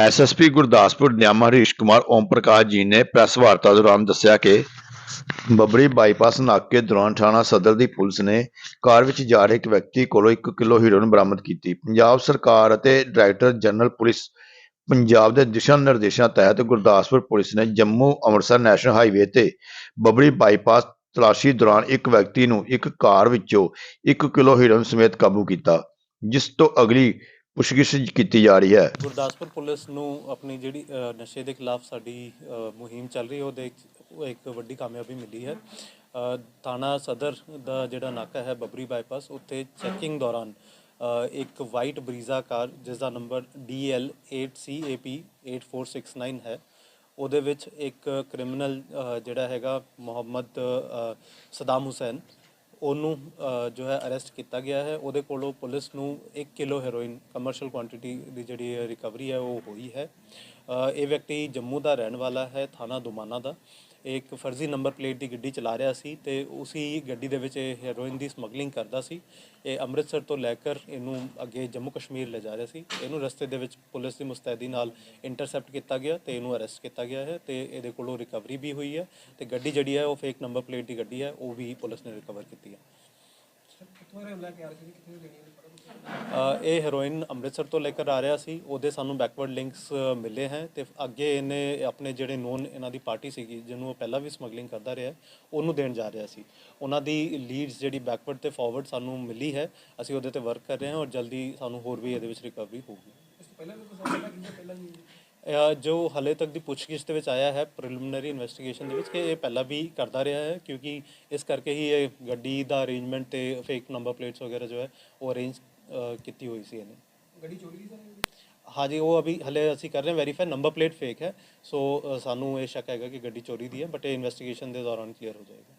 SSP Gurdaspur ਨਿਆਮਾ ਹਰੀਸ਼ ਕੁਮਾਰ ਓਮ ਪ੍ਰਕਾਸ਼ ਜੀ ਨੇ press ਵਾਰਤਾ ਦੌਰਾਨ ਦੱਸਿਆ ਕਿ ਬੱਬਰੀ ਬਾਈਪਾਸ ਨਾਕੇ ਦੌਰਾਨ ਥਾਣਾ ਸਦਰ ਦੀ ਪੁਲਿਸ ਨੇ ਕਾਰ ਵਿੱਚ ਜਾ ਰਹੇ ਇੱਕ ਵਿਅਕਤੀ ਕੋਲੋਂ 1 ਕਿਲੋ ਹੀਰੋਇਨ ਬਰਾਮਦ ਕੀਤੀ। ਪੰਜਾਬ ਸਰਕਾਰ ਅਤੇ ਡਾਇਰੈਕਟਰ ਜਨਰਲ ਪੁਲਿਸ ਪੰਜਾਬ ਦੇ ਦਿਸ਼ਾ ਨਿਰਦੇਸ਼ਾਂ ਤਹਿਤ ਗੁਰਦਾਸਪੁਰ ਪੁਲਿਸ ਨੇ ਜੰਮੂ ਅੰਮ੍ਰਿਤਸਰ ਨੈਸ਼ਨਲ ਹਾਈਵੇ ਤੇ ਬੱਬਰੀ ਬਾਈਪਾਸ ਤਲਾਸ਼ੀ ਦੌਰਾਨ ਇੱਕ ਵਿਅਕਤੀ ਨੂੰ ਇੱਕ ਕਾਰ ਵਿੱਚੋਂ 1 ਕਿਲੋ ਹੀਰੋਇਨ ਸਮੇਤ ਕਾਬੂ ਕੀਤਾ, ਜਿਸ ਤੋਂ ਅਗਲੀ ਪੁੱਛਗਿੱਛ ਕੀਤੀ ਜਾ ਰਹੀ ਹੈ। ਗੁਰਦਾਸਪੁਰ ਪੁਲਿਸ ਨੂੰ ਆਪਣੀ ਜਿਹੜੀ ਨਸ਼ੇ ਦੇ ਖਿਲਾਫ ਸਾਡੀ ਮੁਹਿੰਮ ਚੱਲ ਰਹੀ ਉਹਦੇ ਇੱਕ ਵੱਡੀ ਕਾਮਯਾਬੀ ਮਿਲੀ ਹੈ। ਥਾਣਾ ਸਦਰ ਦਾ ਜਿਹੜਾ ਨਾਕਾ ਹੈ, ਬੱਬਰੀ ਬਾਈਪਾਸ, ਉੱਥੇ ਚੈਕਿੰਗ ਦੌਰਾਨ ਇੱਕ ਵਾਈਟ ਬਰੀਜ਼ਾ ਕਾਰ, ਜਿਸ ਦਾ ਨੰਬਰ DL 8CAP 8469 ਹੈ, ਉਹਦੇ ਵਿੱਚ ਇੱਕ ਕ੍ਰਿਮੀਨਲ ਜਿਹੜਾ ਹੈਗਾ, ਮੁਹੰਮਦ ਸਦਾਮ ਹੁਸੈਨ ਉਹਨੂੰ ਜੋ ਹੈ ਅਰੈਸਟ ਕੀਤਾ ਗਿਆ ਹੈ। ਉਹਦੇ ਕੋਲੋਂ ਪੁਲਿਸ ਨੂੰ 1 ਕਿਲੋ ਹੈਰੋਇਨ ਕਮਰਸ਼ੀਅਲ ਕੁਆਂਟੀਟੀ ਦੀ ਜਿਹੜੀ ਰਿਕਵਰੀ ਹੈ, ਉਹ ਹੋਈ ਹੈ। ਇਹ ਵਿਅਕਤੀ ਜੰਮੂ ਦਾ ਰਹਿਣ ਵਾਲਾ ਹੈ, ਥਾਣਾ ਦੁਮਾਨਾ ਦਾ। ਇੱਕ ਫਰਜ਼ੀ ਨੰਬਰ ਪਲੇਟ ਦੀ ਗੱਡੀ ਚਲਾ ਰਿਹਾ ਸੀ ਤੇ ਉਸੇ ਗੱਡੀ ਦੇ ਵਿੱਚ ਇਹ ਹੈਰੋਇਨ ਦੀ ਸਮਗਲਿੰਗ ਕਰਦਾ ਸੀ। ਇਹ ਅੰਮ੍ਰਿਤਸਰ ਤੋਂ ਲੈ ਕੇ ਇਹਨੂੰ ਅੱਗੇ ਜੰਮੂ ਕਸ਼ਮੀਰ ਲੈ ਜਾ ਰਿਹਾ ਸੀ। ਇਹਨੂੰ ਰਸਤੇ ਦੇ ਵਿੱਚ ਪੁਲਿਸ ਦੀ ਮੁਸਤੈਦੀ ਨਾਲ ਇੰਟਰਸੈਪਟ ਕੀਤਾ ਗਿਆ ਤੇ ਇਹਨੂੰ ਅਰੈਸਟ ਕੀਤਾ ਗਿਆ ਹੈ ਤੇ ਇਹਦੇ ਕੋਲੋਂ ਰਿਕਵਰੀ ਵੀ ਹੋਈ ਹੈ ਤੇ ਗੱਡੀ ਜਿਹੜੀ ਹੈ ਉਹ ਫੇਕ ਨੰਬਰ ਪਲੇਟ ਦੀ ਗੱਡੀ ਹੈ, ਉਹ ਵੀ ਪੁਲਿਸ ਨੇ ਰਿਕਵਰ ਕੀਤੀ ਹੈ। ਇਹ ਹੈਰੋਇਨ ਅੰਮ੍ਰਿਤਸਰ ਤੋਂ ਲੈ ਕੇ ਆ ਰਿਹਾ ਸੀ ਉਹਦੇ ਸਾਨੂੰ ਬੈਕਵਰਡ ਲਿੰਕਸ ਮਿਲੇ ਹੈ ਤੇ ਅੱਗੇ ਇਹਨੇ ਆਪਣੇ ਜਿਹੜੇ ਨੋਨ ਇਹਨਾਂ ਦੀ ਪਾਰਟੀ ਸੀਗੀ ਜਿਹਨੂੰ ਉਹ ਪਹਿਲਾਂ ਵੀ ਸਮਗਲਿੰਗ ਕਰਦਾ ਰਿਹਾ ਉਹਨੂੰ ਦੇਣ ਜਾ ਰਿਹਾ ਸੀ। ਉਹਨਾਂ ਦੀ ਲੀਡਸ ਜਿਹੜੀ ਬੈਕਵਰਡ ਤੇ ਫਾਰਵਰਡ ਸਾਨੂੰ ਮਿਲੀ ਹੈ ਅਸੀਂ ਉਹਦੇ ਤੇ ਵਰਕ ਕਰ ਰਹੇ ਹਾਂ ਔਰ ਜਲਦੀ ਸਾਨੂੰ ਹੋਰ ਵੀ ਇਹਦੇ ਵਿੱਚ ਰਿਕਵਰੀ ਹੋਊਗੀ। ਅ, ਜੋ ਹਲੇ ਤੱਕ ਦੀ ਪੁੱਛਗਿੱਛ ਦੇ ਵਿੱਚ ਆਇਆ ਹੈ ਪ੍ਰੀਲਿਮਿਨਰੀ ਇਨਵੈਸਟੀਗੇਸ਼ਨ ਦੇ ਵਿੱਚ ਕਿ ਇਹ ਪਹਿਲਾਂ ਵੀ ਕਰਦਾ ਰਿਹਾ ਹੈ ਕਿਉਂਕਿ ਇਸ ਕਰਕੇ ਹੀ ਇਹ ਗੱਡੀ ਦਾ ਅਰੇਂਜਮੈਂਟ ਤੇ ਫੇਕ ਨੰਬਰ ਪਲੇਟਸ ਵਗੈਰਾ ਜੋ ਹੈ ਉਹ ਅਰੇਂਜ ਕੀਤੀ ਹੋਈ ਸੀ ਇਹਨੇ। ਗੱਡੀ ਚੋਰੀ ਦੀ ਸਰ ਹਾਂਜੀ ਉਹ ਅਭੀ ਹਲੇ ਅਸੀਂ ਕਰ ਰਹੇ ਹਾਂ ਵੈਰੀਫਾਈ ਨੰਬਰ ਪਲੇਟ ਫੇਕ ਹੈ ਸੋ ਸਾਨੂੰ ਇਹ ਸ਼ੱਕ ਹੈਗਾ ਕਿ ਗੱਡੀ ਚੋਰੀ ਦੀ ਹੈ ਬਟ ਇਹ ਇਨਵੈਸਟੀਗੇਸ਼ਨ ਦੇ ਦੌਰਾਨ ਕਲੀਅਰ ਹੋ ਜਾਏਗਾ।